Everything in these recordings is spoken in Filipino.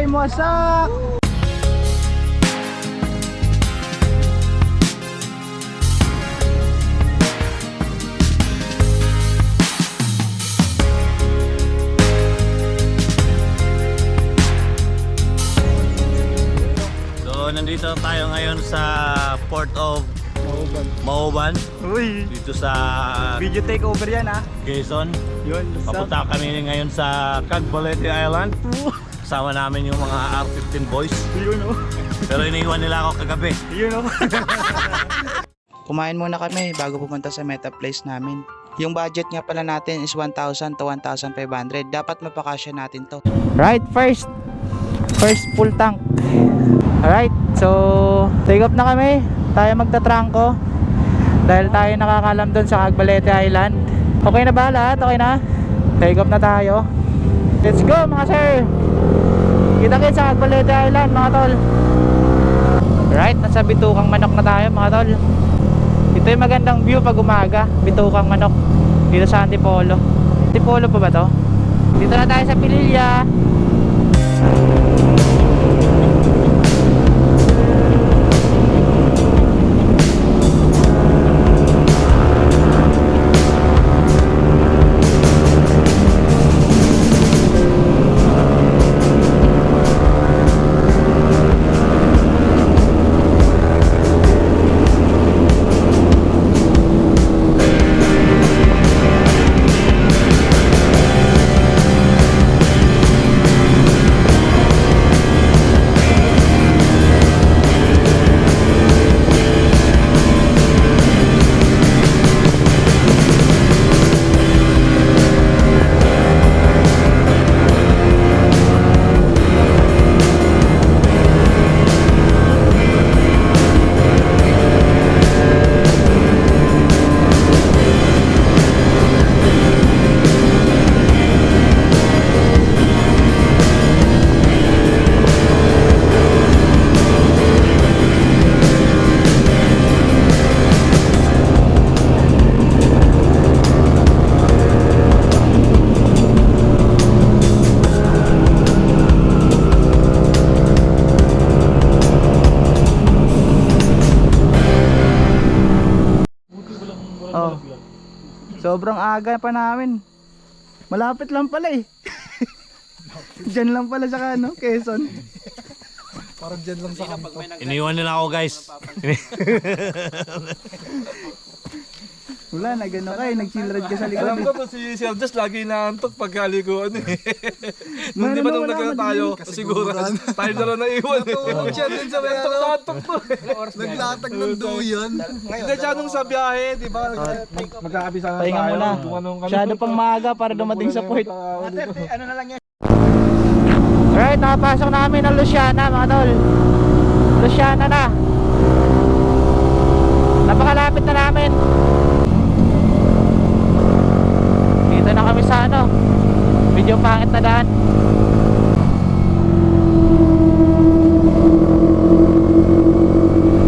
game, wasak! So, nandito tayo ngayon sa Port of Mauban Uy, dito sa video takeover yan ah. Quezon. Yun, Papunta kami ngayon sa Cagbalete Island. Kasama namin yung mga R15 boys. Yun oh. Pero iniwan nila ako kagabi. Yun oh. Kumain muna kami bago pumunta sa meta place namin. Yung budget nga pala natin is 1,000 to 1,500. Dapat mapakasya natin to. Right, first. First full tank. Alright, so take off na kami. Tayo magtatrangko. Dahil tayo nakakalam doon sa Cagbalete Island. Okay na ba lahat? Okay na? Take off na tayo. Let's go mga sir! Kita kita sa Cagbalete Island mga tol. Right, nasa bitukang manok na tayo mga tol. Ito yung magandang view pag umaga. Bitukang manok. Dito sa Antipolo. Antipolo pa ba to? Dito na tayo sa Pililya. Aga pa namin. Malapit lang pala eh. Diyan lang pala sa ano, Quezon. Iniwan nila ako guys. Wala, nagano ka eh, nag-chill ride ka sa likod. Alam eh. ko to si Sir Just lagi naantok pag kaliguan eh. Nung Ano di ba nung nagkano ka tayo, siguro tayo na rin naiwan. Siya din sa may Antok na antok to. Naglatag ng duyan. Hindi siya nung sa biyahe, di ba? Magkakabisa na Pahinga tayo. muna. Kung anong kami- Masyado pang maaga para dumating sa port. Ano na lang yan? Alright, nakapasok namin ng Luciana mga tol. Luciana na. Napakalapit na namin. Dito na kami sa ano. Medyo pangit na daan.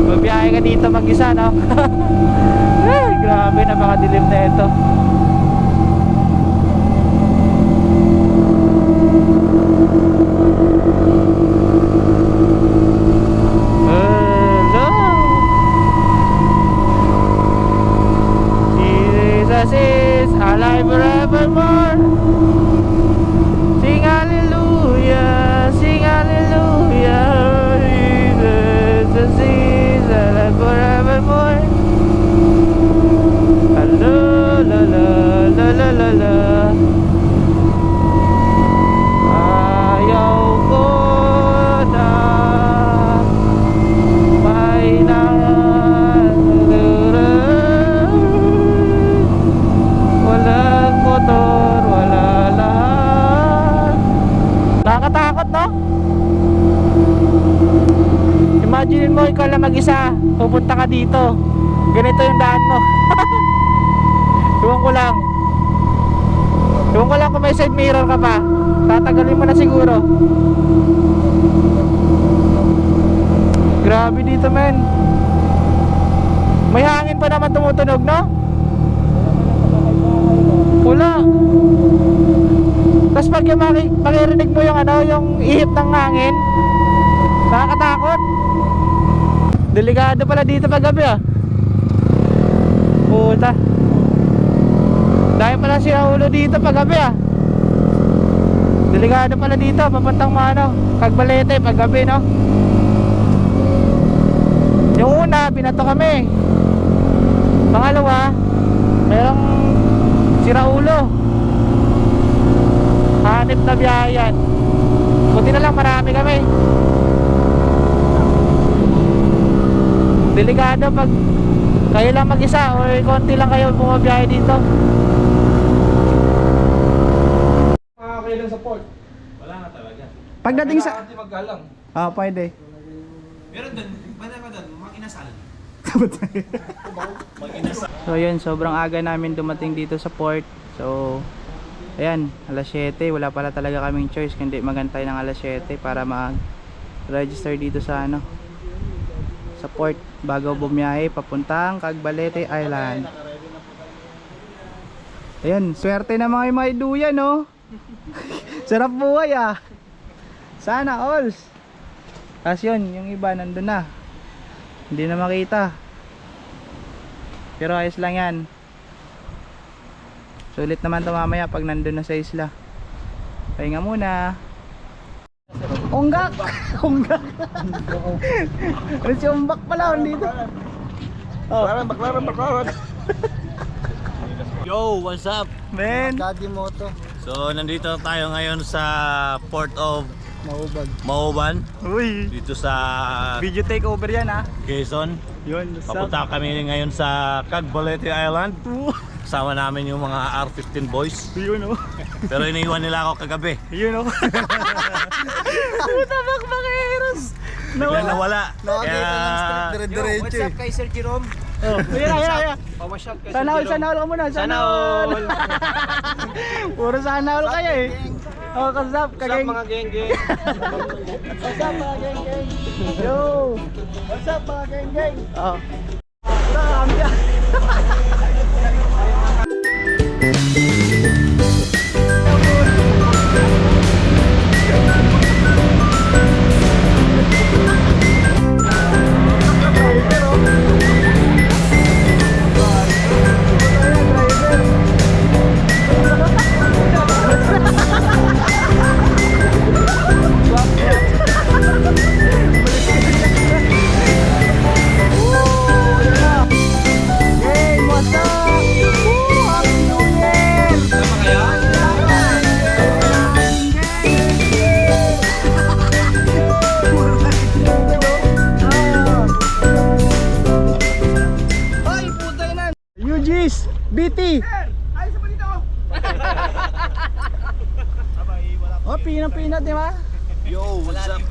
Babiyahe ka dito mag-isa, no? Ay, grabe, napakadilim na ito. Pupunta ka dito. Ganito yung daan mo. Iwan ko lang. Iwan ko lang kung may side mirror ka pa. Tatagalin mo na siguro. Grabe dito men. May hangin pa naman tumutunog no? Wala. Tapos pag yung maki, makirinig mo yung ano, yung ihip ng hangin, nakakatakot. Delikado pala dito pag gabi ah. Puta. Dahil pala si ulo dito pag gabi ah. Delikado pala dito, papuntang Mano, Cagbalete pag gabi no. Yung una, binato kami. Pangalawa, merong sira ulo. Hanip na biyayan. Buti na lang marami kami. Delikado pag kayo lang mag-isa o konti lang kayo bumabiyahe dito. Makakailan sa port. Pagdating sa... Hindi maggalang. Ah, pwede. So yun, sobrang aga namin dumating dito sa port. So, ayan, alas 7. Wala pala talaga kaming choice kundi magantay ng alas 7 para mag-register dito sa ano sa port bago bumiyahe papuntang Cagbalete Island. Ayan, swerte na mga may duyan, no? Sarap buhay ah. Sana alls. Tapos yun, yung iba nandun na. Hindi na makita. Pero ayos lang yan. Sulit naman to mamaya pag nandun na sa isla. Pahinga muna. Unggak! Unggak! Ano si Umbak pala dito? Oh, baklaran, baklaran. Yo, what's up? men! Daddy Moto. So, nandito tayo ngayon sa Port of Maubag. Mauban. Uy! Dito sa Video takeover yan ah. Quezon. Yun, what's up? Papunta kami ngayon sa Cagbalete Island. Kasama namin yung mga R15 boys. Yun oh. Pero iniwan nila ako kagabi. Yun oh. Puta bakbakeros! Bigla nawala. Nakakita ng straight dire-diretso eh. kay Sir Jerome? Oh, ayan, ayan, ayan. Pawashot kay Sana all, sana all ka muna. Sana all. Puro sana all kayo eh. Oh, kasap, kageng. mga geng-geng? What's up mga geng geng? Yo! What's up mga geng geng? Oh. Wala kambya.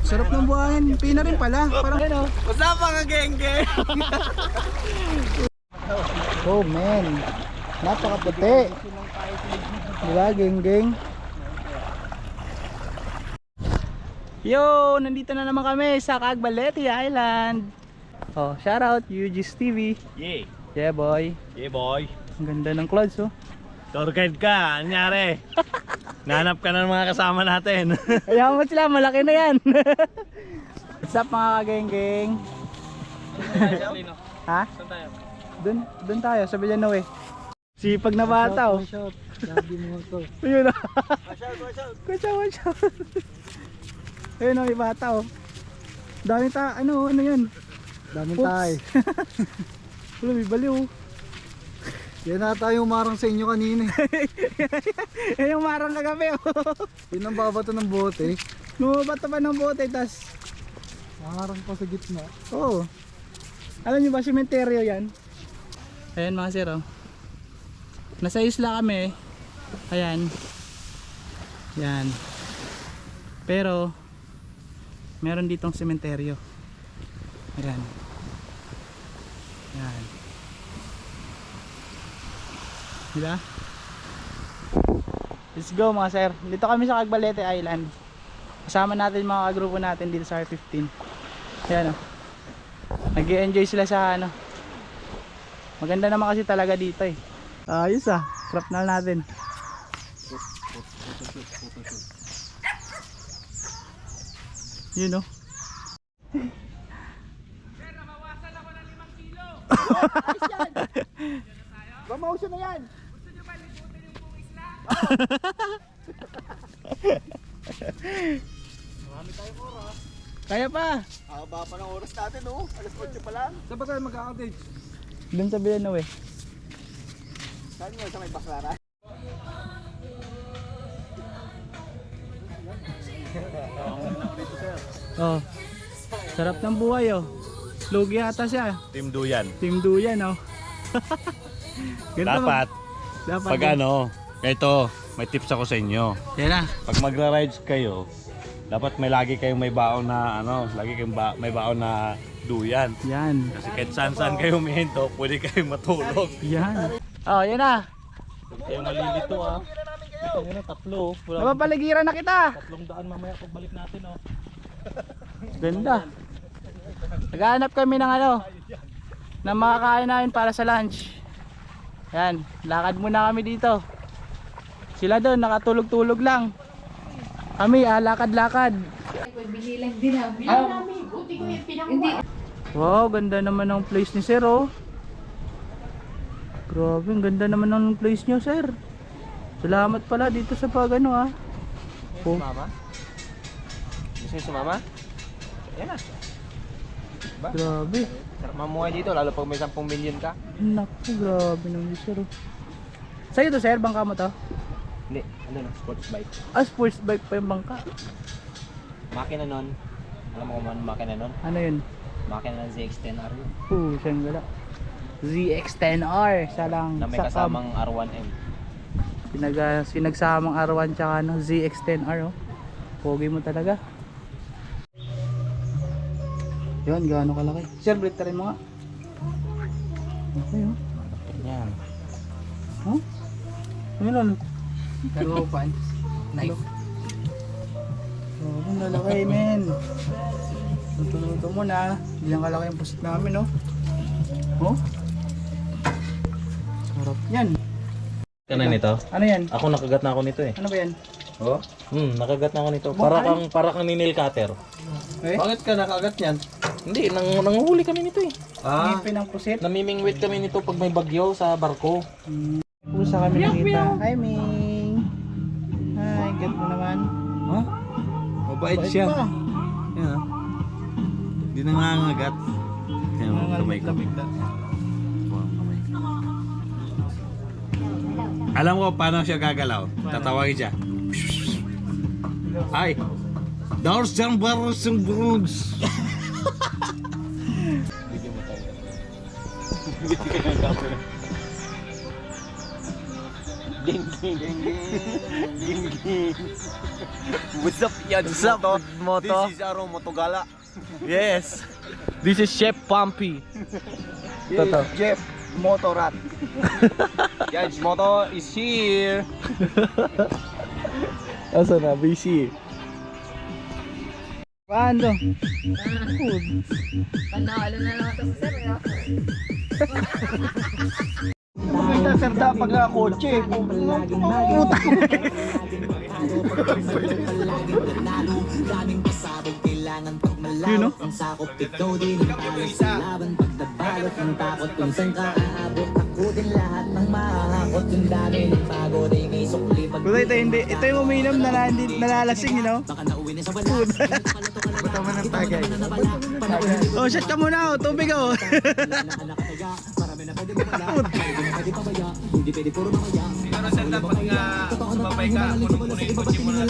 Sarap ng buhangin. Pina rin pala. Parang ano. What's up mga geng-geng? Oh man, napakaputi. Diba, geng-geng? Yo, nandito na naman kami sa Cagbalete Island. Oh, shout out UG's TV. Yeah. Yeah, boy. Yeah, boy. Ang ganda ng clouds, oh. Tour guide ka, anyari? Nanap ka na ng mga kasama natin. Kaya mo sila, malaki na yan. What's up mga kageng-geng? ha? Saan tayo? Dun, dun tayo, sa Villanueva. Sipag na bata, oh. Shot. Daddy Moto. Ayun na. Watch out, watch out. Watch out, watch out. Ayun na, may bata oh. Dami ta, ano, ano yan? Daming tayo. Wala, may baliw. Yan na tayo umarang sa inyo kanina eh. Yan yung marang kagabi oh. Yun ang babato ng bote. Lumabata pa ng bote, tas, Umarang pa sa gitna. oo. Oh. Alam niyo ba, sementeryo yan? Ayan mga sir oh. Nasa isla kami. Ayan. Yan. Pero, meron ditong sementeryo. Ayan. Yan. Diba? Let's go mga sir. Dito kami sa Cagbalete Island. Kasama natin mga kagrupo natin dito sa R15. Ayan oh. o. nag enjoy sila sa ano. Maganda naman kasi talaga dito eh. Ayos ah. Crop na natin. Yun o. Sir, nabawasan ako ng 5 kilo. Bamaw siya na yan. Kaya pa. Haba pa ng oras natin oh. Alas 8 pa lang. Saan ba tayo magkakatage? Doon sa Villanueva. Saan nga sa may baklaran? Oh. Sarap ng buhay oh. Lugi ata siya. Team Duyan. Team Duyan oh. Dapat, dapat pag ano, ito, may tips ako sa inyo. Yan na. Pag magra-rides kayo, dapat may lagi kayong may baon na ano, lagi kayong ba- may baon na duyan. Yan. Kasi kahit saan saan kayo humihinto, pwede kayong matulog. Yan. Oh, yan na. Kaya malilito ah. Ito yun na, tatlo. Wala Napapaligiran na kita. tatlong daan mamaya pagbalik natin oh. Ganda. Naghahanap kami ng ano, ng makakain namin para sa lunch. Yan, lakad muna kami dito. Sila doon, nakatulog-tulog lang. Kami, ah, lakad-lakad. Binilang din namin. Bilang namin. Buti ko yung pinang Wow, ganda naman ng place ni Sir, oh. Grabe, ang ganda naman ng place niyo, Sir. Salamat pala dito sa pag ano, ah. Oh, Mama? Gusto niyo sumama? Yan na. grabe. Sarap mamuhay dito lalo pag may 10 million ka. Naku, grabe naman si Sir, oh. Sa'yo to, Sir, bangka mo to? Hindi, ano na, sports bike. Ah, sports bike pa yung bangka. Makina nun. Alam mo kung ano makina nun? Ano yun? Makina ng ZX-10R yun. Oh, siyang gala. ZX-10R, sa lang. Na may sa kasamang R1M. Sinaga, sinagsamang R1 tsaka ano, ZX-10R, oh. Pogi mo talaga. Yun, gaano kalaki. Sir, break rin mo nga. Okay, oh. Yan. Huh? Ano yun? Two pants. Knife. Oh, ang lalaki, men. Luto-luto mo na. Diyan kalaki yung pusit namin, oh. Oh? Sarap yan. Ka na nito? Ano yan? Ako nakagat na ako nito eh. Ano ba yan? Oh? Hmm, nakagat na ako nito. Para kang para kang ni nail cutter. Eh? Bakit ka nakagat yan? Hindi, nang nanguhuli kami nito eh. Ah, Ngipin ng pusit. Namimingwit kami nito pag may bagyo sa barko. Pusa kami nakita. Hi, Ming. Hi, ganda mo naman. ha? Mabait siya. pa. Yan ah. Hindi nangangagat. Kaya mo kamay ko. Alam ko paano siya gagalaw. Tatawagin siya. Ay! Doors and barrels and broods. What's up, yan? What's up, moto? This is Aro Motogala. Yes. This is Chef Pumpy. Toto. Jeff Motorat. yan, Moto is here. Asa na? Busy. Paano? Panalo na lang ito sa sir. Kumita sir da pag nga kotse. Yun, no? Kuya, ito hindi. Ito yung uminom na nandi- nalalasing, you know? Tama ng tagay. Oh, shot ka muna, oh. Tubig, oh na pwede gumala, hindi na pwede pabaya, hindi pwede puro mamaya. Siguro sa dapat nga sumabay ka, punong-puno yung kotse mo na.